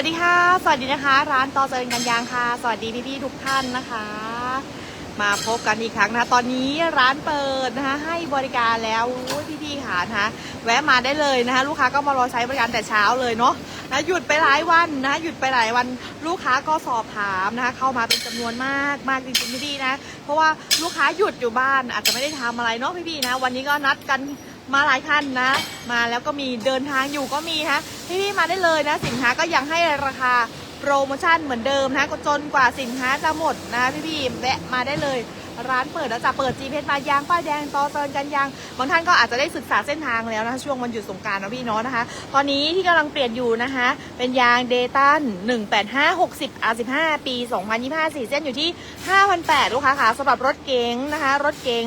วัสดีค่ะ สวัสดีนะคะ ร้านตอเจริญกันยางค่ะ สวัสดีพี่ๆทุกท่านนะคะ มาพบกันอีกครั้งนะ ตอนนี้ร้านเปิดนะคะ ให้บริการแล้วพี่ๆค่ะนะคะ แวะมาได้เลยนะคะ ลูกค้าก็มารอใช้บริการแต่เช้าเลยเนาะนะหยุดไปหลายวันนะหยุดไปหลายวันลูกค้าก็สอบถามนะคะ เข้ามาเป็นจำนวนมากมากจริงๆพี่ๆนะ เพราะว่าลูกค้าหยุดอยู่บ้านอาจจะไม่ได้ทำอะไรเนาะพี่ๆนะ วันนี้ก็นัดกัน มาหลายท่านนะ มาแล้วก็มีเดินทางอยู่ก็มีฮะพี่ๆมาได้เลยนะ สินค้าก็ยังให้ราคาโปรโมชั่นเหมือนเดิมนะก็จนกว่าสินค้าจะหมดนะพี่ๆแวะมาได้เลย ร้านเปิดแล้วจะเปิดจีเพชมายางป้ายแดงต่อเตินกันยางบางท่านก็อาจจะได้ศึกษาเส้นทางแล้วนะคะช่วงวันหยุดสงการนะพี่เนาะนะคะ ตอนนี้ที่กำลังเปลี่ยนอยู่นะคะ เป็นยางเดตัน185 60 R15 ปี 2025สี่เส้นอยู่ที่ 5,800ลูกค้าค่ะสำหรับรถเก๋งนะคะ รถเก๋ง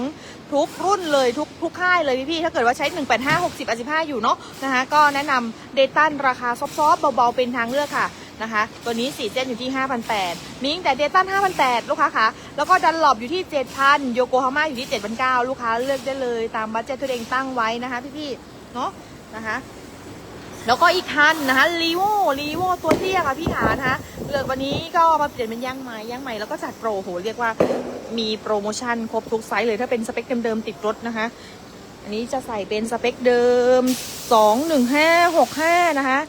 ทุกรุ่นเลยทุกทุกค่ายเลยพี่ๆถ้าเกิดว่าใช้ 185 60 85 อยู่เนาะนะคะก็แนะนำเดตันราคาซอฟๆเบาๆเป็นทางเลือกค่ะนะคะตัวนี้ 4 เส้นอยู่ที่ 5,800มีตั้งแต่เดตัน5,800 ลูกค้าคะแล้วก็ดันหลบอยู่ที่ 7,000 โยโกฮาม่าอยู่ที่ 7,900 ลูกค้าเลือกได้เลยตามบัตเจ็ตตัวเองตั้งไว้นะคะพี่ๆเนาะนะคะ แล้วก็อีกคันนะคะรีโวรีโวตัวเตี้ยค่ะพี่ขานะคะเลือกวันนี้ก็มาเปลี่ยนเป็นย่างใหม่ยางใหม่แล้วก็จัดโปรโหเรียกว่ามีโปรโมชั่นครบทุกไซส์เลยถ้าเป็นสเปคเดิมๆติดรถนะคะ อันนี้จะใส่เป็นสเปคเดิม 21565 นะคะ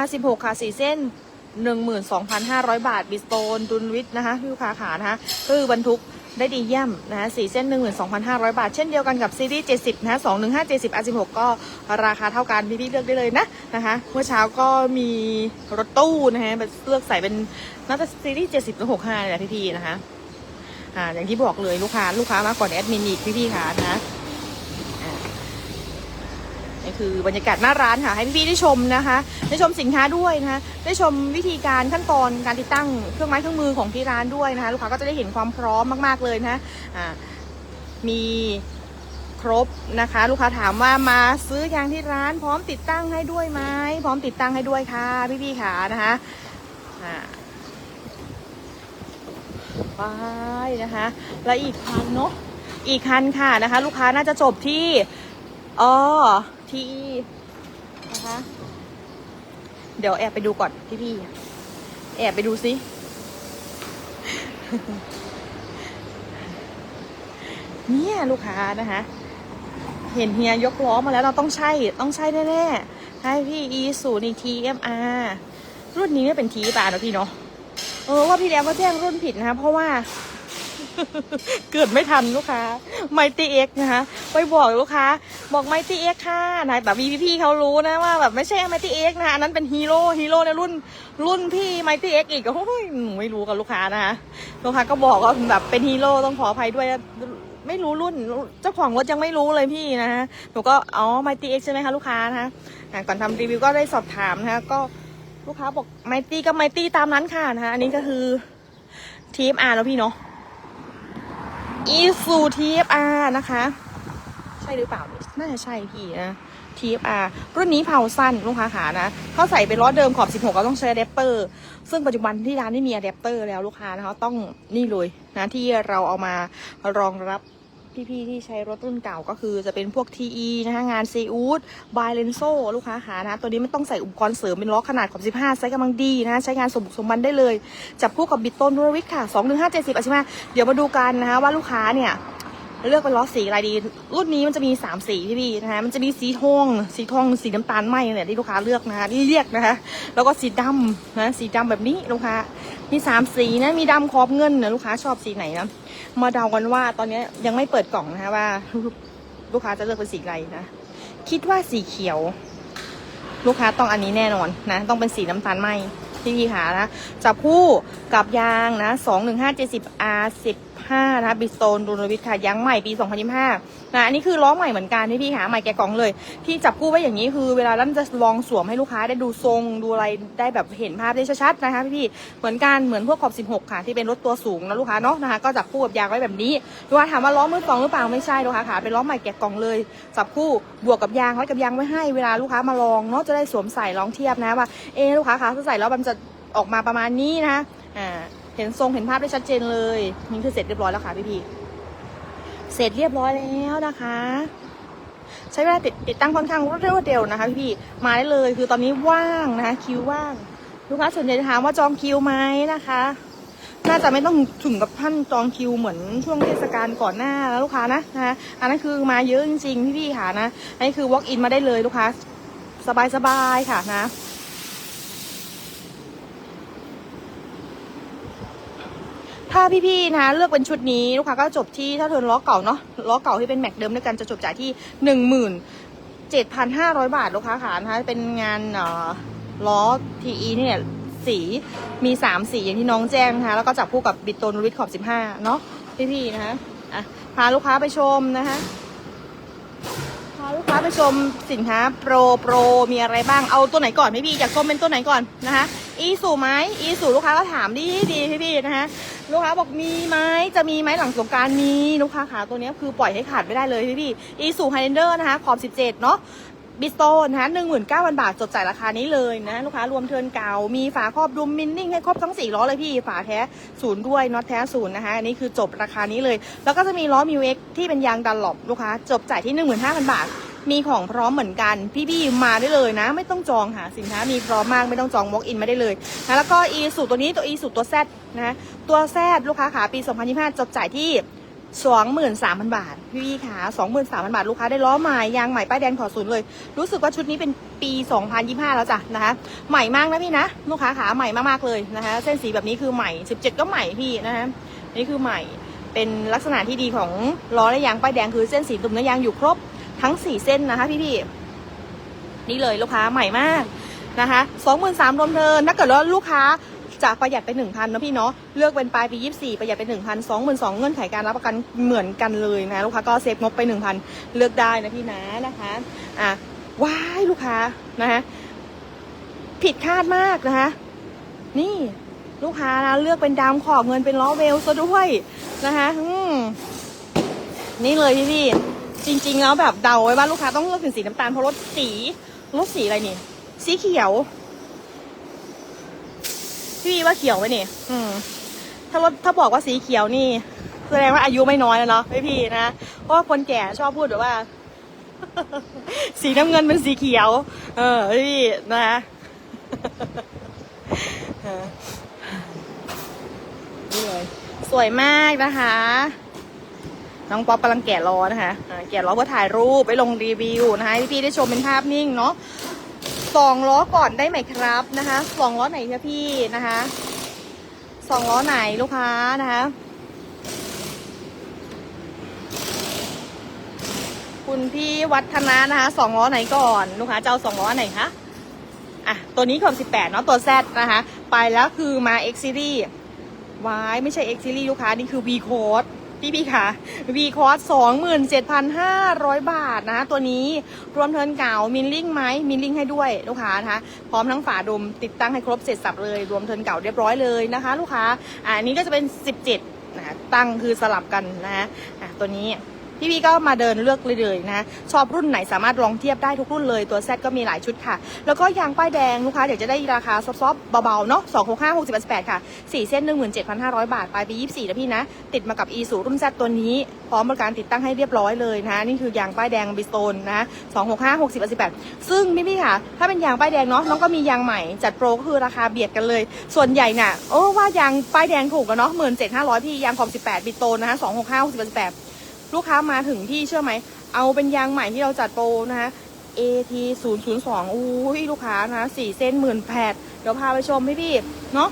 R16 ค่ะ4เส้น 12,500 บาท บิสโตนดุลวิทนะคะพี่ลูกค้าขานะคะคือบรรทุก ได้ดีเยี่ยมนะสี่เส้น12,500บาท เช่นเดียวกันกับซีรีส์70นะคะ215 70 R16 ก็ราคาเท่ากันพี่พี่เลือกได้เลยนะนะคะเมื่อเช้าก็มีรถตู้นะฮะเลือกใส่เป็นน่าจะซีรีส์70หรือ65เนี่ยแหละพี่ๆนะคะอ่าอย่างที่บอกเลยลูกค้าลูกค้ามาก่อนแอดมินอีกพี่พี่ค่ะนะ นี่คือบรรยากาศหน้าร้านค่ะ ให้พี่ๆได้ชมนะคะ ได้ชมสินค้าด้วยนะคะ ได้ชมวิธีการขั้นตอนการติดตั้งเครื่องไม้เครื่องมือของที่ร้านด้วยนะคะ ลูกค้าก็จะได้เห็นความพร้อมมากๆเลยนะอ่ามีครบนะคะ ลูกค้าถามว่ามาซื้อยางที่ร้านพร้อมติดตั้งให้ด้วยไหมพร้อมติดตั้งให้ด้วยค่ะพี่ๆค่ะนะคะอ่าไปนะคะ แล้วอีกคันเนาะอีกคันค่ะนะคะ ลูกค้าน่าจะจบที่อ๋อ ทีนะคะ เดี๋ยวแอบไปดูก่อนพี่พี่แอบไปดูซิเนี่ยลูกค้านะคะ เห็นเฮียยกล้อมาแล้วเราต้องใช่ต้องใช่แน่ๆให้พี่อีสูใน TMR รุ่นนี้เนี่เป็นทีป่านะพี่เนาะเออว่าพี่แล้วก็แจ้งรุ่นผิดนะคะ เพราะว่า เกิดไม่ทันลูกค้าไมตี้เอ็กนะคะ ไปบอกลูกค้า บอกไมตี้เอ็กค่ะนะแบบพี่พี่ๆเขารู้นะว่าแบบไม่ใช่ไมตี้เอ็กนะคะอันนั้นเป็นฮีโร่ฮีโร่ในรุ่นรุ่นพี่ไมตี้เอ็กอีกโอ้ยไม่รู้กับลูกค้านะคะลูกค้าก็บอกว่าแบบเป็นฮีโร่ต้องขออภัยด้วยไม่รู้รุ่นเจ้าของรถยังไม่รู้เลยพี่นะฮะหนูก็อ๋อไมตี้เอ็กใช่ไหมคะลูกค้านะคะก่อนทำรีวิวก็ได้สอบถามนะคะก็ลูกค้าบอกไมตี้ก็ไมตี้ตามนั้นค่ะนะคะอันนี้ก็คือทีมอาร์แล้วพี่เนาะอีซู TFR นะคะ ใช่หรือเปล่า น่าจะใช่พี่นะ TFR รุ่นนี้เผาสั้นลูกค้าขานะเขาใส่เป็นล้อเดิมขอบ 16 ก็ต้องใช้อะแดปเตอร์ ซึ่งปัจจุบันที่ร้านไม่มีอะแดปเตอร์แล้วลูกค้านะคะต้องนี่เลยนะที่เราเอามารองรับพี่ๆที่ใช้รถรุ่นเก่าก็คือจะเป็นพวก TE นะคะงานซีอูดบายเลนโซลูกค้าหานะ ตัวนี้ไม่ต้องใส่อุปกรณ์เสริมเป็นล้อขนาดขอบ15 ไซส์กำลังดีนะ ใช้งานสมบุกสมบันได้เลย จับคู่กับบิตโตนดูวิทค่ะ 2 1 5 7 0อาชิมาเดี๋ยวมาดูกันนะคะว่าลูกค้าเนี่ย เลือกเป็นล้อสีอะไรดี รุ่นนี้มันจะมี3สีพี่พี่นะคะ มันจะมีสีทอง สีทอง สีน้ำตาลไหมเนี่ยที่ลูกค้าเลือกนะคะที่เรียกนะคะ แล้วก็สีดำนะ สีดำแบบนี้ลูกค้า มีสามสีนะ มีดำขอบเงินนะลูกค้าชอบสีไหนนะ มาเดากันว่าตอนนี้ยังไม่เปิดกล่องนะคะว่า ลูกค้าจะเลือกเป็นสีอะไรนะ คิดว่าสีเขียว ลูกค้าต้องอันนี้แน่นอนนะ ต้องเป็นสีน้ำตาลไหมที่พี่ขานะจับคู่กับยางนะ21570 R 15นะคะบิสโตนดูโนวิทค่ะยางใหม่ปี 2025 นะอันนี้คือล้อใหม่เหมือนกันที่พี่หาใหม่แกะกล่องเลยที่จับคู่ไว้อย่างนี้คือเวลาลั่นจะลองสวมให้ลูกค้าได้ดูทรงดูอะไรได้แบบเห็นภาพได้ชัดๆนะคะพี่เหมือนกันเหมือนพวกขอบ 16 ค่ะที่เป็นรถตัวสูงนะลูกค้าเนาะนะคะก็จับคู่กับยางไว้แบบนี้ลูกค้าถามว่าล้อมือสองหรือเปล่าไม่ใช่ลูกค้าค่ะเป็นล้อใหม่แกะกล่องเลย จับคู่บวกกับยางไว้กับยางไว้ให้เวลาลูกค้ามาลองเนาะจะได้สวมใส่ลองเทียบนะว่าเอะลูกค้าคะถ้าใส่แล้วมันจะออกมาประมาณนี้นะอ่า เห็นทรงเห็นภาพได้ชัดเจนเลยนี่คือเสร็จเรียบร้อยแล้วค่ะพี่พี่เสร็จเรียบร้อยแล้วนะคะ ใช้เวลาติดติดตั้งค่อนข้างรวดเร็วนะคะ พี่พี่มาได้เลยคือตอนนี้ว่างนะคะ คิวว่าง ลูกค้าส่วนใหญ่ถามว่าจองคิวไหมนะคะน่าจะไม่ต้องถึงกับท่านจองคิวเหมือนช่วงเทศกาลก่อนหน้าแล้วลูกค้านะนะคะอันนั้นคือมาเยอะจริงๆพี่ๆค่ะนะอันนี้คือ walk in มาได้เลยลูกค้า สบายๆค่ะนะ ถ้าพี่ๆนะเลือกเป็นชุดนี้ลูกค้าก็จบที่ถ้าเทินล้อเก่าเนาะล้อเก่าที่เป็นแม็กเดิมด้วยกันจะจบจ่ายที่หนึ่งหมื่นเจ็ดพันห้าร้อยบาทลูกค้าขานะคะเป็นงานเอ่อล้อทีอีเนี่ยสีมีสามสีอย่างที่น้องแจ้งนะคะแล้วก็จับคู่กับบิตโตนวิทขอบสิบห้าเนาะพี่ๆนะคะอะพาลูกค้าไปชมนะคะาลูกค้าไปชมสินค้าโปรโปรมีอะไรบ้างเอาตัวไหนก่อนพี่พี่อยากชมเป็นตัวไหนก่อนนะคะ อีสูไหมอีสูลูกค้าก็ถามดีดีพี่พี่นะคะลูกค้าบอกมีไหมจะมีไหมหลังสงการมีลูกค้าขาตัวนี้คือปล่อยให้ขาดไม่ได้เลยพี่พี่อีสูไฮเดนเดอร์นะคะขอบ 17 เนาะ บิสโตนนะคะหนึ่งหมื่นเก้าพันบาท จดจ่ายราคานี้เลยนะ ลูกค้ารวมเทิร์นเก่า มีฝาครอบดุมมินนิ่งให้ครบทั้งสี่ล้อเลยพี่ ฝาแท้ศูนย์ด้วยน็อตแท้ศูนย์นะคะ อันนี้คือจบราคานี้เลย แล้วก็จะมีล้อมิวเอ็กที่เป็นยางดันหลบลูกค้า จบจ่ายที่หนึ่งหมื่นห้าพันบาท มีของพร้อมเหมือนกัน พี่ๆมาได้เลยนะ ไม่ต้องจองค่ะสินค้ามีพร้อมมากไม่ต้องจอง walk in มาได้เลยนะแล้วก็อีสูตัวนี้ตัวอีสูตัว Z นะตัวแซดลูกค้าขาปี 2025จบจ่ายที่ 23,000บาท พี่ๆค่ะ23,000บาท ลูกค้าได้ล้อใหม่ยางใหม่ป้ายแดงถอศูนย์เลย รู้สึกว่าชุดนี้เป็นปี2025แล้วจ้ะนะคะ ใหม่มากนะพี่นะ ลูกค้าขาใหม่มากๆเลยนะคะ เส้นสีแบบนี้คือใหม่17ก็ใหม่พี่นะคะนี่คือใหม่เป็นลักษณะที่ดีของล้อและยางป้ายแดงคือเส้นสีตุ่มและยางอยู่ครบทั้งสี่เส้นนะคะพี่พี่นี่เลยลูกค้าใหม่มากนะคะสองหมื่นสามรวมเทินถ้าเกิดว่าลูกค้า จะประหยัดไปหนึ่งพันนะพี่เนาะเลือกเป็นปลายปียี่สี่ประหยัดไปหนึ่งพันสองหมื่นสองเงื่อนไขการรับประกันเหมือนกันเลยนะลูกค้าก็เซฟงบไปหนึ่งพันเลือกได้นะพี่นะนะคะอะว้ายลูกค้านะคะผิดคาดมากนะคะนี่ลูกค้านะเลือกเป็นดำขอบเงินเป็นล้อเวลซะด้วยนะคะอืมนี่เลยพี่พี่จริง ๆ แล้วแบบเดาไว้ว่าลูกค้าต้องเลือกถึงสีน้ำตาลเพราะรถสีรถสีอะไรนี่ สีเขียว พี่ว่าเขียวไหมนี่ อืม ถ้ารถถ้าบอกว่าสีเขียวนี่ แสดงว่าอายุไม่น้อยแล้วเนาะพี่พี่นะ เพราะว่าคนแก่ชอบพูดแบบว่า สีน้ำเงินเป็นสีเขียว เออพี่นะนี่เลยสวยมากนะคะ น้องป๊อปกำลังแกะล้อนะคะ แกะล้อเพื่อถ่ายรูปไปลงรีวิวนะคะให้พี่ๆได้ชมเป็นภาพนิ่งเนาะ สองล้อก่อนได้ไหมครับนะคะสองล้อไหนคะพี่นะคะสองล้อไหนลูกค้านะคะคุณพี่วัฒนานะคะสองล้อไหนก่อนลูกค้าจะเอาสองล้อไหนคะอะตัวนี้ขอบ18เนาะตัว Z นะคะ ไปแล้วคือมา X Series วายไม่ใช่ X Series ลูกค้า นี่คือ V Code พี่พี่ค่ะ V Code 27,500บาทนะตัวนี้รวมเทินเก่ามินลิงไหมมินลิงให้ด้วยลูกค้านะคะพร้อมทั้งฝาดมติดตั้งให้ครบเสร็จสับเลย รวมเทินเก่าเรียบร้อยเลยนะคะ ลูกค้าอันนี้ก็จะเป็นสิบเจ็ดนะตั้งคือสลับกันนะฮะตัวนี้ พี่พี่ก็มาเดินเลือกเลยๆนะชอบรุ่นไหนสามารถลองเทียบได้ทุกรุ่นเลยตัวแซก็มีหลายชุดค่ะ แล้วก็ยางป้ายแดงลูกค้าเดี๋ยวจะได้ราคาซอฟๆเบาๆเนาะ2 6 5 6 8 8ค่ะ 4 เส้น 17,500 บาทปลายปี 24นะพี่นะ ติดมากับ e สูรุ่น Z ตัวนี้ พร้อมบริการติดตั้งให้เรียบร้อยเลยนะ นี่คือยางป้ายแดงบิสโตนนะ2 6 5 6 18ซึ่งพี่พี่ๆค่ะ ถ้าเป็นยางป้ายแดงเนาะน้องก็มียางใหม่จัดโปรก็คือราคาเบียดกันเลย ส่วนใหญ่น่ะโอ้ว่ายางป้ายแดงถูกแล้วเนาะ17,500พี่ยางขอบ18บิสโตนนะคะ2 6 5 6 8 ลูกค้ามาถึงที่เชื่อไหม เอาเป็นยางใหม่ที่เราจัดโปรนะคะ AT 0 0 2อู้ยลูกค้านะสี่เส้นหมื่นแปดเดี๋ยวพาไปชมพี่พี่เนาะ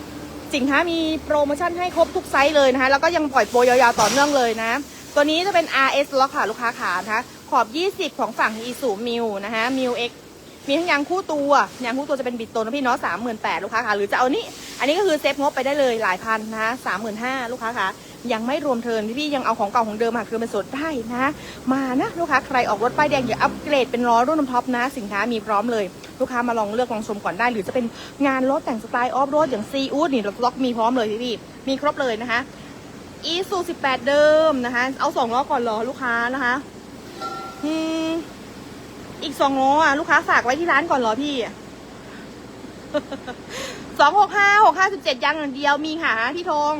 สินค้ามีโปรโมชั่นให้ครบทุกไซส์เลยนะคะ แล้วก็ยังปล่อยโปรยาวๆต่อเนื่องเลยนะ ตัวนี้จะเป็น RS ล็อกค่ะลูกค้าขานะคะขอบ 20 ของฝั่ง e s u m i l นะคะ m i l X มีทั้งยางคู่ตัวยางคู่ตัวจะเป็นบิดโตนนะพี่เนาะสามหมื่นแปดลูกค้าค่ะหรือจะเอานี่อันนี้ก็คือเซฟงบไปได้เลยหลายพันนะสามหมื่นห้าลูกค้าค่ะยังไม่รวมเทิร์นพี่ยังเอาของเก่าของเดิมมาคือเป็นสดได้นะ มานะลูกค้าใครออกรถป้ายแดงอย่าอัปเกรดเป็นล้อรุ่นท็อปนะ สินค้ามีพร้อมเลย ลูกค้ามาลองเลือกลองชมก่อนได้ หรือจะเป็นงานรถแต่งสไตล์ออฟโรดอย่างซีอูดนี่ล็อกมีพร้อมเลยพี่ๆมีครบเลยนะคะอีซู18เดิมนะคะ เอาสองล้อก่อนเหรอลูกค้านะคะอืม อีกสองล้ออะลูกค้าฝากไว้ที่ร้านก่อนเหรอพี่สองหกห้าหกห้าสิบเจ็ดยังอย่างเดียวมีค่ะพี่ธง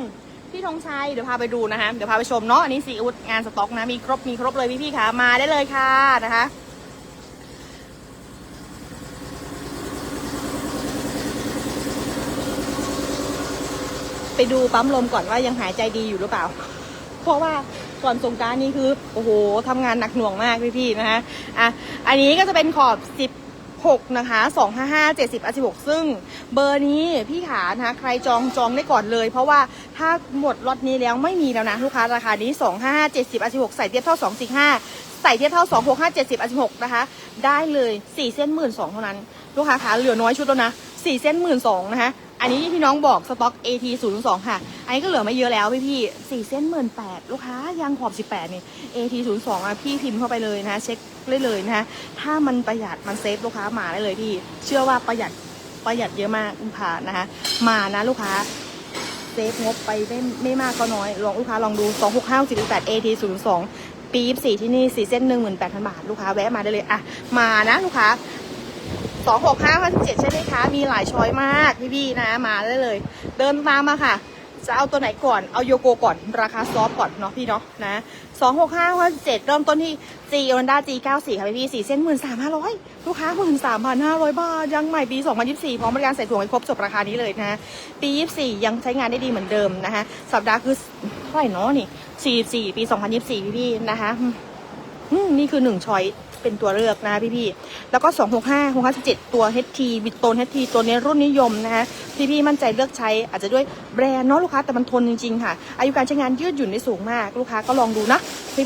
พี่ธงชัยเดี๋ยวพาไปดูนะคะเดี๋ยวพาไปชมเนาะอันนี้ซีอุดงานสต็อกนะมีครบมีครบเลยพี่ๆค่ะ มาได้เลยค่ะนะคะไปดูปั๊มลมก่อนว่ายังหายใจดีอยู่หรือเปล่า เพราะว่าก่อนสงการนี่คือ โอ้โหทำงานหนักหน่วงมากพี่ๆนะคะอะอันนี้ก็จะเป็นขอบ16นะคะ255 70 16ซึ่งเบอร์นี้พี่ขานะคะใครจองจองได้ก่อนเลย เพราะว่าถ้าหมดล็อตนี้แล้วไม่มีแล้วนะลูกค้าราคานี้ 255 70อ16ใส่เทียบเท่า 245 ใส่เทียบเท่า 265 70อ16นะคะ ได้เลย 4 เส้นหมื่นสองเท่านั้น ลูกค้าขาเหลือน้อยชุดแล้วนะ 4 เส้นหมื่นสองนะคะ อันนี้ที่น้องบอกสต็อก AT 0 2ค่ะ อันนี้ก็เหลือไม่เยอะแล้วพี่พี่สี่เส้นหมื่นแปดลูกค้ายางขอบ18นี่ AT 0 2อะพี่พิมพ์เข้าไปเลยนะ เช็คได้เลยนะถ้ามันประหยัดมันเซฟลูกค้ามาได้เลยพี่ เชื่อว่าประหยัดประหยัดเยอะมากลูกค้านะคะ มานะลูกค้าเซฟงบไปไม่ไม่มากก็น้อย ลองลูกค้าลองดู 2 6 5 4 8 AT 0 2ปี24ที่นี่4เส้น18,000 บาท ลูกค้าแวะมาได้เลยอะมานะลูกค้า สองหกห้าห้าสิบเจ็ดใช่ไหมคะ มีหลายช้อยมากพี่ๆนะมาได้เลย เดินตามมาค่ะ จะเอาตัวไหนก่อน เอาโยโกก่อน ราคาซอฟต์ก่อนเนาะพี่เนาะนะสองหกห้าห้าเจ็ดเริ่มต้นที่ G o อนด้า G เก้าสี่ค่ะพี่สี่เส้นหมื่นสามห้าร้อยลูกค้าหมื่นสามพันห้าร้อยบาท ยังใหม่ปีสองพันยี่สิบสี่พร้อมบริการใส่ถ่วงให้ครบจบราคานี้เลยนะปียี่สิบสี่ยังใช้งานได้ดีเหมือนเดิมนะคะสัปดาห์คือเท่าไหร่เนาะนี่สี่สี่ปีสองพันยี่สิบสี่พี่ๆนะคะนี่คือหนึ่งช้อย เป็นตัวเลือกนะคะพี่ๆแล้วก็ 265 657 ตัว HT บิตโตน HT ตัวนี้รุ่นนิยมนะคะพี่ๆมั่นใจเลือกใช้อาจจะด้วยแบรนด์เนาะลูกค้าแต่มันทนจริงๆค่ะ อายุการใช้งานยืดหยุ่นได้สูงมากลูกค้าก็ลองดูนะ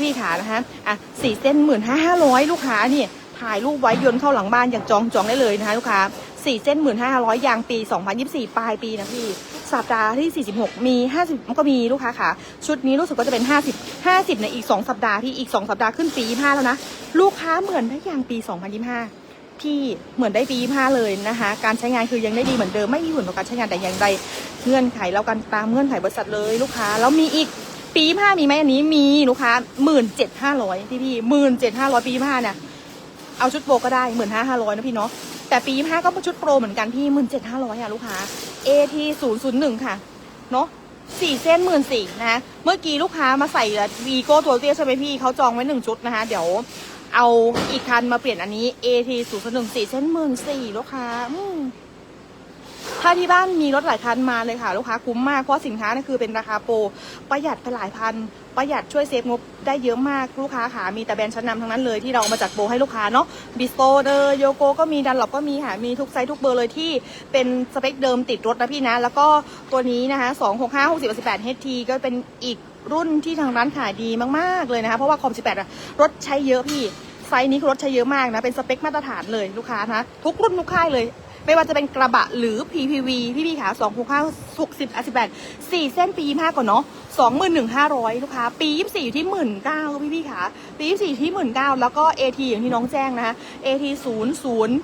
พี่ๆขานะคะอะสี่เส้นหมื่นห้าห้าร้อยลูกค้านี่ถ่ายรูปไว้ยนเข้าหลังบ้านอยากจองจองได้เลยนะคะลูกค้า สี่เส้นหมื่นห้าร้อยยางปี2024ปลายปีนะพี่ สัปดาห์ที่46มี50ก็มีลูกค้าค่ะ ชุดนี้รู้สึกว่าจะเป็น50 50ในอีก2สัปดาห์ที่อีก2สัปดาห์ขึ้นปี25แล้วนะ ลูกค้าเหมือนได้ยางปี2025พี่เหมือนได้ปี25เลยนะคะ การใช้งานคือยังได้ดีเหมือนเดิมไม่มีผลต่อการใช้งานแต่อย่างใดเงื่อนไขแล้วกันตามเงื่อนไขบริษัทเลยลูกค้าแล้วมีอีกปี25มีไหมอันนี้มีลูกค้า17,500พี่พี่17,500ปี25เนี่ยเอาชุดโปรก็ได้หมื่นห้าห้าร้อยนะพี่เนาะ แต่ปีห้าก็เป็นชุดโปรเหมือนกันพี่หมื่นเจ็ดห้าร้อยอะลูกค้า AT ศูนย์ศูนย์หนึ่งค่ะ เนาะสี่เส้นหมื่นสี่นะ เมื่อกี้ลูกค้ามาใส่วีโก้ตัวเตี้ยใช่ไหมพี่เขาจองไว้หนึ่งชุดนะคะ เดี๋ยวเอาอีกคันมาเปลี่ยนอันนี้ AT ศูนย์ศูนย์หนึ่งสี่เส้นหมื่นสี่ลูกค้าอืม ถ้าที่บ้านมีรถหลายคันมาเลยค่ะ ลูกค้าคุ้มมากเพราะสินค้านี่คือเป็นราคาโปรประหยัดไปหลายพัน ประหยัดช่วยเซฟงบได้เยอะมากลูกค้าค่ะมีแต่แบรนด์ชั้นนำทั้งนั้นเลยที่เราเอามาจัดโปรให้ลูกค้าเนาะบิสโตเดอร์โยโกก็มีดันหลบก็มีค่ะมีทุกไซส์ทุกเบอร์เลยที่เป็นสเปคเดิมติดรถนะพี่นะ แล้วก็ตัวนี้นะคะ2 6 5 6 0 18 HT ก็เป็นอีกรุ่นที่ทางร้านขายดีมากๆเลยนะคะเพราะว่าคอม 18 รถใช้เยอะพี่ไซส์นี้คือรถใช้เยอะมากนะ เป็นสเปคมาตรฐานเลยลูกค้านะ ทุกรุ่นทุกค่ายเลย ไม่ว่าจะเป็นกระบะหรือ PPV พี่พี่ขาสองหกห้าหกสิบอสิบแปดสี่เส้นปีห้าก่อนเนาะสองหมื่นหนึ่งห้าร้อยลูกค้า ปียี่สี่อยู่ที่หมื่นเก้าพี่พี่ขาปียี่สี่ที่หมื่นเก้าแล้วก็ AT อย่างที่น้องแจ้งนะคะ AT ศูนย์ศูนย์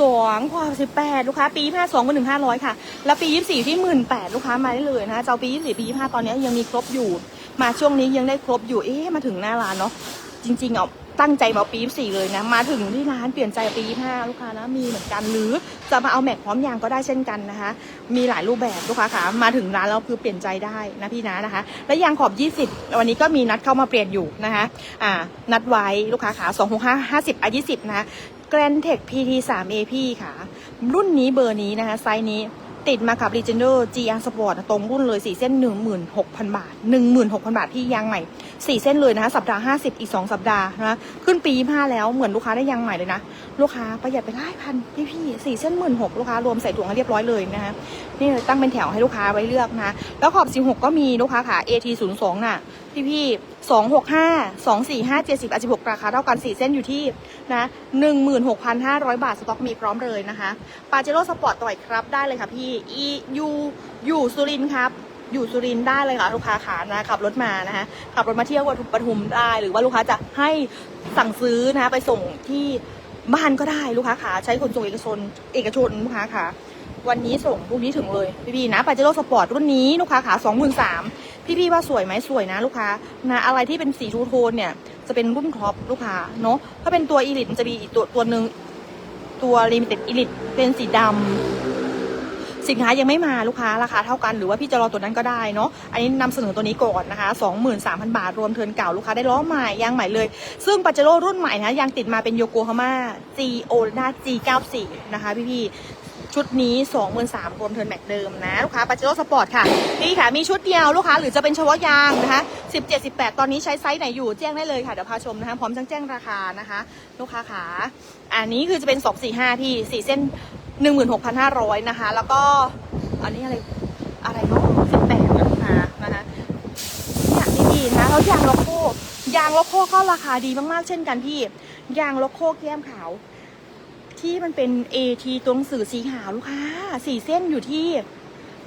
สองกว่าสิบแปดลูกค้าปีห้าสองหมื่นหนึ่งห้าร้อยค่ะ แล้วปียี่สี่ที่หมื่นแปดลูกค้ามาได้เลยนะคะเจ้าปียี่สี่ปียี่ห้าตอนนี้ยังมีครบอยู่ มาช่วงนี้ยังได้ครบอยู่เอ๊ะมาถึงหน้าร้านเนาะจริงๆอะ ตั้งใจมาเอาปีสี่เลยนะ มาถึงที่ร้านเปลี่ยนใจปีห้าลูกค้านะมีเหมือนกันหรือจะมาเอาแม็กพร้อมยางก็ได้เช่นกันนะคะ มีหลายรูปแบบลูกค้าค่ะมาถึงร้านแล้วคือเปลี่ยนใจได้นะพี่นะนะคะ และยางขอบ 20 วันนี้ก็มีนัดเข้ามาเปลี่ยนอยู่นะคะอ่านัดไว้ลูกค้าขา2 6 5 50อะ20นะคะแกรนเทค PT 3 AP ค่ะ รุ่นนี้เบอร์นี้นะคะไซส์นี้ ติดมากับ Legender GR Sport ตรงรุ่นเลย 4 เส้น 16,000 บาท 16,000 บาทที่ยางใหม่ 4 เส้นเลยนะคะสัปดาห์ 50 อีก 2 สัปดาห์นะขึ้นปี 25 แล้วเหมือนลูกค้าได้ยางใหม่เลยนะ ลูกค้าประหยัดไปหลายพันพี่พี่สี่เส้นหมื่นหกลูกค้ารวมใส่ถุงให้เรียบร้อยเลยนะคะนี่เลยตั้งเป็นแถวให้ลูกค้าไว้เลือกนะ แล้วขอบ 16 ก็มีลูกค้าค่ะ AT 0 2น่ะพี่พี่265 245 70 16ราคาเท่ากัน 4 เส้นอยู่ที่ นะ16,500 บาท สต็อกมีพร้อมเลยนะคะปาเจโร่สปอร์ตต่อยครับได้เลยค่ะพี่อียูอยู่สุรินครับอยู่สุรินได้เลยค่ะลูกค้าขานะขับรถมานะคะขับรถมาเที่ยววัดปทุมได้หรือว่าลูกค้าจะให้สั่งซื้อนะคะไปส่งที่บ้านก็ได้ลูกค้าขาใช้ขนส่งเอกชนเอกชนลูกค้าขาวันนี้ส่งพรุ่งนี้ถึงเลยพี่ๆนะปาเจโร่สปอร์ตรุ่นนี้ลูกค้าขาสองหมื่นสาม พี่ๆว่าสวยไหมสวยนะลูกค้านะอะไรที่เป็นสีทูโทนเนี่ยจะเป็นรุ่นครอปลูกค้าเนาะถ้าเป็นตัวอีลิทจะมีอีกตัวตัวหนึ่งตัวลิมิเต็ดอีลิทเป็นสีดำสินค้ายังไม่มาลูกค้าราคาเท่ากันหรือว่าพี่จะรอตัวนั้นก็ได้เนาะอันนี้นำเสนอตัวนี้ก่อนนะคะ 23,000 บาทรวมเทินเก่าลูกค้าได้ล้อใหม่ยางใหม่เลย ซึ่งปัจเจโร่รุ่นใหม่นะยางติดมาเป็นโยโกฮาม่า G o นา G94 นะคะพี่พี่ ชุดนี้ 23,000รวมเทิร์นแม็กเดิมนะลูกค้าปาเจโร่สปอร์ตค่ะ นี่ค่ะ มีชุดเดียวลูกค้าหรือจะเป็นเฉพาะยางนะคะ17 18 ตอนนี้ใช้ไซส์ไหนอยู่แจ้งได้เลยค่ะ เดี๋ยวพาชมนะคะ พร้อมทั้งแจ้งราคานะคะ ลูกค้าขาอันนี้คือจะเป็น 245 พี่ 4 เส้น 16,500 นะคะ แล้วก็อันนี้อะไรอะไรเนาะ18นะค้านะคะเนี่ยดีๆนะแล้วยางโลโก้ยางโลโก้ก็ราคาดีมากๆเช่นกันพี่ ยางโลโก้แก้มขาว ที่มันเป็น AT ตัวหนังสือสีขาวลูกค้าสี่เส้นอยู่ที่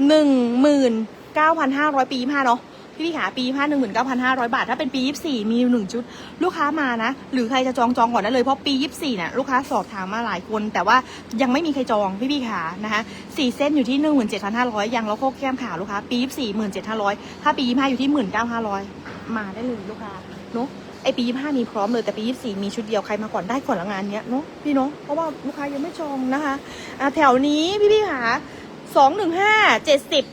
หนึ่งหมื่นเก้าพันห้าร้อยปีห้าเนาะพี่พี่ขาปีห้าหนึ่งหมื่นเก้าพันห้าร้อยบาท ถ้าเป็นปียี่สี่มีหนึ่งชุด ลูกค้ามานะ หรือใครจะจองจองก่อนได้เลย เพราะปียี่สี่เนี่ยลูกค้าสอบถามมาหลายคน แต่ว่ายังไม่มีใครจองพี่พี่ขานะคะสี่เส้นอยู่ที่หนึ่งหมื่นเจ็ดพันห้าร้อยยังแล้วโคกแก้มขาวลูกค้าปียี่สี่หมื่นเจ็ดห้าร้อยถ้าปียี่ห้าอยู่ที่หมื่นเก้าห้าร้อยมาได้เลยลูกค้าเนาะ ไอปียี่ห้ามีพร้อมเลยแต่ปียี่สี่มีชุดเดียวใครมาก่อนได้ก่อนละงานเนี้ยเนาะพี่เนาะเพราะว่าลูกค้ายังไม่จองนะคะอ่าแถวนี้พี่พี่ค่ะสองหนึ่งห้าเจ็ดสิบ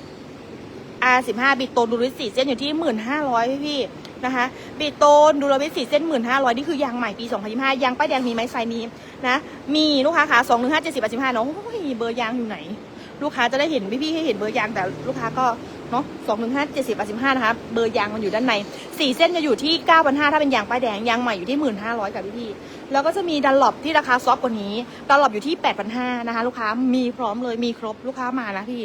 อาสิบห้าบิตโตนดูริสี่เส้นอยู่ที่หมื่นห้าร้อยพี่พี่นะคะบิโตนดูริสี่เส้นหมื่นห้าร้อยนี่คือยางใหม่ปีสองพันยี่ห้ายางป้ายแดงมีไหมไซส์นี้นะ มีลูกค้าค่ะสองหนึ่งห้าเจ็ดสิบแปดสิบห้าเนาะโอ้ยเบอร์ยางอยู่ไหน ลูกค้าจะได้เห็นพี่พี่ๆให้เห็นเบอร์ยางแต่ลูกค้าก็ เนาะสองหนึ่งห้าเจ็ดสิบแปดสิบห้านะคะเบอร์ยางมันอยู่ด้านในสี่เส้นจะอยู่ที่เก้าพันห้าถ้าเป็นยางป้ายแดงยางใหม่อยู่ที่หมื่นห้าร้อยกับพี่พี่ๆแล้วก็จะมีดันหลบที่ราคาซอฟกว่านี้ดันหลบอยู่ที่แปดพันห้านะคะลูกค้ามีพร้อมเลยมีครบลูกค้ามานะพี่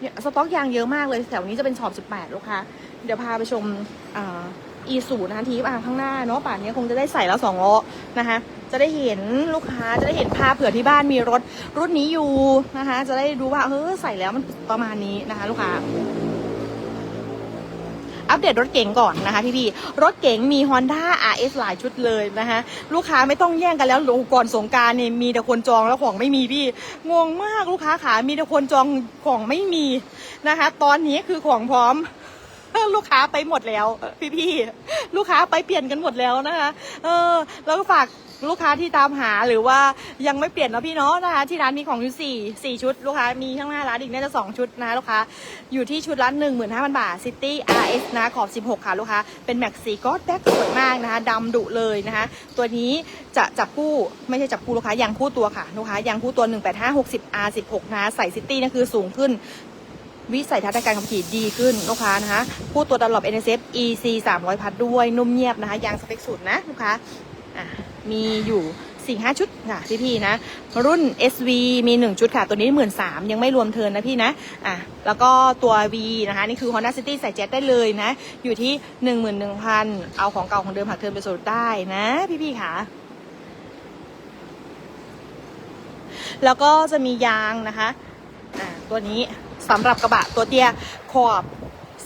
เนี่ยสต็อกยางเยอะมากเลยแถวนี้จะเป็นช็อปสิบแปดลูกค้าเดี๋ยวพาไปชมอีสูนะคะทีอ่างข้างหน้าเนาะป่านนี้คงจะได้ใส่แล้วสองล้อนะคะจะได้เห็นลูกค้าจะได้เห็นภาพเผื่อที่บ้านมีรถรุ่นนี้อยู่นะคะ จะได้ดูว่าเออใส่แล้วมันประมาณนี้นะคะ ลูกค้า อัปเดตรถเก๋งก่อนนะคะพี่พี่ๆรถเก๋งมี Honda RS หลายชุดเลยนะคะลูกค้าไม่ต้องแย่งกันแล้วโอ้ก่อนสงการเนี่ยมีแต่คนจองแล้วของไม่มีพี่งงมากลูกค้าขามีแต่คนจองของไม่มีนะคะ ตอนนี้คือของพร้อม ลูกค้าไปหมดแล้วพี่พี่ๆ ลูกค้าไปเปลี่ยนกันหมดแล้วนะคะเออแล้วก็ฝากลูกค้าที่ตามหาหรือว่ายังไม่เปลี่ยนนะพี่เนาะนะคะที่ร้านมีของอยู่สี่สี่ชุด ลูกค้ามีข้างหน้าร้านอีกน่าจะสองชุดนะลูกค้าอยู่ที่ชุดละหนึ่งหมื่นห้าพันบาท City RS นะขอบ16ค่ะลูกค้าเป็นแม็กซีก็แบ็กสวยมากนะคะดำดุเลยนะคะตัวนี้จะจับคู่ไม่ใช่จับคู่ลูกค้ายางคู่ตัวค่ะลูกค้ายางคู่ตัว185 60 R 16นะใส่ City นั่นคือสูงขึ้น วิสัยทัศน์ในการขับขี่ดีขึ้นลูกค้านะคะ ผู้ตัวตลอด NSF EC 300 พัดด้วยนุ่มเงียบนะคะ ยางสเปคสุดนะลูกค้ามีอยู่สี่ห้าชุดค่ะพี่พี่ๆนะ รุ่น SV มีหนึ่งชุดค่ะ ตัวนี้หมื่นสามยังไม่รวมเทิร์นนะพี่นะอะแล้วก็ตัว V นะคะ นี่คือ Honda City ใส่เจ็ตได้เลยนะ อยู่ที่หนึ่งหมื่นหนึ่งพันเอาของเก่าของเดิมหักเทิร์นไปส่วนลดได้นะ พี่พี่ๆค่ะ แล้วก็จะมียางนะคะอ่าตัวนี้ สำหรับกระบะตัวเตี้ยขอบ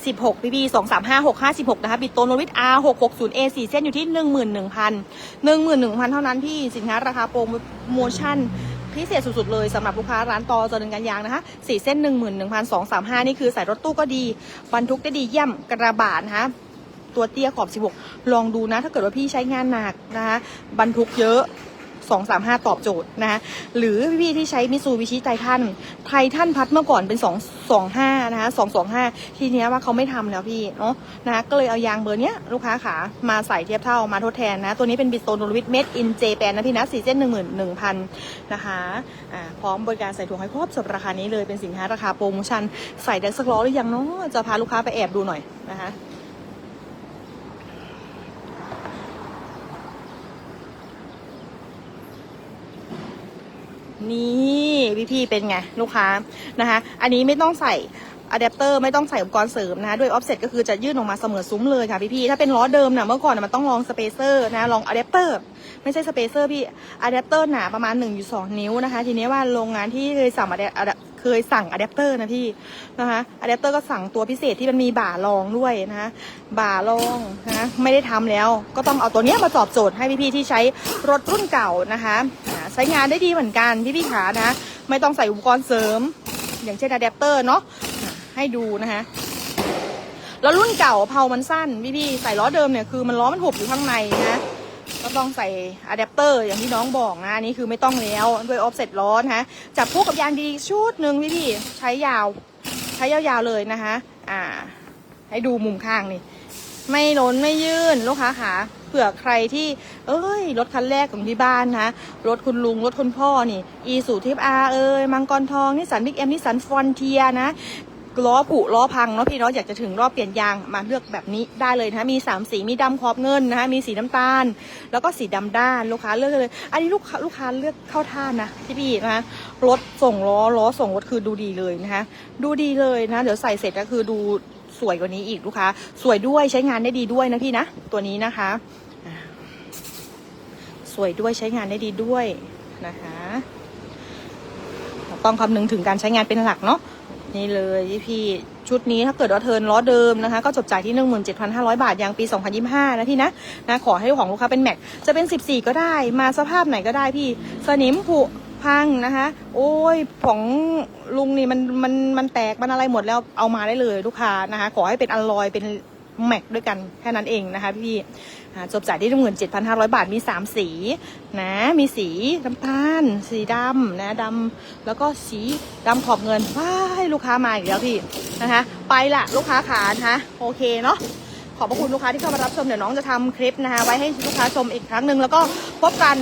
16พี่พี่2 3 5 6 5 16นะคะ บิดโตโนวิท R 6 6 0 A 4เส้นอยู่ที่ 11,000 11,000 เท่านั้นพี่สินค้าราคาโปรโมชั่นพิเศษสุดๆเลยสำหรับลูกค้าร้านตอเจริญการยางนะคะ4เส้น 11,235 นี่คือใส่รถตู้ก็ดีบรรทุกได้ดีเยี่ยมกระบะนะคะตัวเตี้ยขอบ 16 ลองดูนะ ถ้าเกิดว่าพี่ใช้งานหนักนะคะบรรทุกเยอะ 2 3 5 ตอบโจทย์นะคะหรือพี่ที่ใช้มิซูบิชิไททันไททันพัดเมื่อก่อนเป็น 2 2 5 นะคะ 2 2 5 ทีเนี้ยว่าเขาไม่ทำแล้วพี่เนาะนะคะก็เลยเอายางเบอร์เนี้ยลูกค้าขามาใส่เทียบเท่ามาทดแทนนะ ตัวนี้เป็นบิสโตนโนวิทเมดอินเจแปนนะพี่นะสี่เส้นหนึ่งหมื่นหนึ่งพันนะคะอ่าพร้อมบริการใส่ถุงให้ครบสำหรับราคานี้เลยเป็นสินค้าราคาโปรโมชั่นใส่ได้สักล้อหรือยังเนาะจะพาลูกค้าไปแอบดูหน่อยนะคะ นี่พี่ๆเป็นไงลูกค้านะคะ อันนี้ไม่ต้องใส่อะแดปเตอร์ไม่ต้องใส่อุปกรณ์เสริมนะด้วยออฟเซ็ตก็คือจะยื่นออกมาเสมอซุ้มเลยค่ะพี่ๆถ้าเป็นล้อเดิมนะเมื่อก่อนมันต้องลองสเปเซอร์นะลองอะแดปเตอร์ไม่ใช่สเปเซอร์พี่อะแดปเตอร์หนาประมาณ1.2นิ้วนะคะ ทีนี้ว่าโรงงานที่เคยสั่งอะแดปเคยสั่งอะแดปเตอร์นะพี่นะคะอะแดปเตอร์ก็สั่งตัวพิเศษที่มันมีบ่ารองด้วยนะคะบ่ารองนะไม่ได้ทำแล้ว ก็ต้องเอาตัวเนี้ยมาตอบโจทย์ให้พี่ๆที่ใช้รถรุ่นเก่านะคะ ใช้งานได้ดีเหมือนกันพี่ๆขานะ ไม่ต้องใส่อุปกรณ์เสริม อย่างเช่นอะแดปเตอร์เนาะให้ดูนะคะแล้วรุ่นเก่าเพามันสั้นพี่ๆใส่ล้อเดิมเนี่ยคือมันล้อมันหุบอยู่ข้างในนะก็ต้องใส่อะแดปเตอร์อย่างที่น้องบอกนะนนี้คือไม่ต้องแล้วด้วยออฟเซ็ตล้อนะคะจับคู่กับยางดีชุดหนึ่งพี่ๆใช้ยาว ใช้ยาวๆเลยนะคะอ่า ให้ดูมุมข้างนี่ ไม่ล้นไม่ยื่นลูกค้าค่ะเผื่อใครที่เอ้ยรถคันแรกของที่บ้านนะรถคุณลุงรถคุณพ่อนี่ อีสูทิปอาเอ้ยมังกรทองนิสันบิ๊กเอ็มนิสันฟอนเทียนะล้อผุล้อพังเนาะพี่เนาะอยากจะถึงรอบเปลี่ยนยางมาเลือกแบบนี้ได้เลยนะมีสามสีมีดำขอบเงินนะคะมีสีน้ำตาล แล้วก็สีดำด้านลูกค้าเลือกเลย อันนี้ลูกค้าลูกค้าเลือกเข้าท่านะพี่พี่นะคะรถส่งล้อล้อส่งรถคือดูดีเลยนะคะดูดีเลยนะเดี๋ยวใส่เสร็จก็คือดู สวยกว่านี้อีกลูกค้า สวยด้วยใช้งานได้ดีด้วยนะพี่นะ ตัวนี้นะคะ สวยด้วยใช้งานได้ดีด้วยนะคะ ต้องคำนึงถึงการใช้งานเป็นหลักเนาะนี่เลยพี่ชุดนี้ถ้าเกิดว่าเทินล้อเดิมนะคะ ก็จบจ่ายที่ 17,500 บาทยางปี 2025 นะพี่นะนะ ขอให้ของลูกค้าเป็นแม็ก จะเป็น 14 ก็ได้ มาสภาพไหนก็ได้พี่ สนิมผุ พังนะคะ โอ้ยของลุงนี่มันมันมันแตกมันอะไรหมดแล้วเอามาได้เลยลูกค้านะคะ ขอให้เป็นอลลอยเป็นแม็กด้วยกันแค่นั้นเองนะคะพี่จบจ่ายที่17,500บาทมี3สีนะมีสีน้ำตาลสีดำนะดำแล้วก็สีดำขอบเงินว้ายลูกค้ามาอีกแล้วพี่นะคะ ไปละลูกค้าขานะคะโอเคเนาะขอบพระคุณลูกค้าที่เข้ามารับชมเดี๋ยวน้องจะทำคลิปนะคะไว้ให้ลูกค้าชมอีกครั้งหนึ่งแล้วก็พบกัน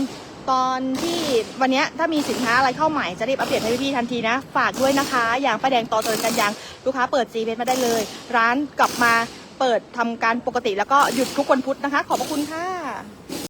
ตอนที่วันนี้ถ้ามีสินค้าอะไรเข้าใหม่จะรีบอัปเดตให้พี่ๆทันทีนะ ฝากด้วยนะคะ อย่างป้าแดงต่อเตินกันยางลูกค้าเปิดจีเพมาได้เลย ร้านกลับมาเปิดทำการปกติแล้วก็หยุดทุกวันพุธนะคะ ขอบพระคุณค่ะ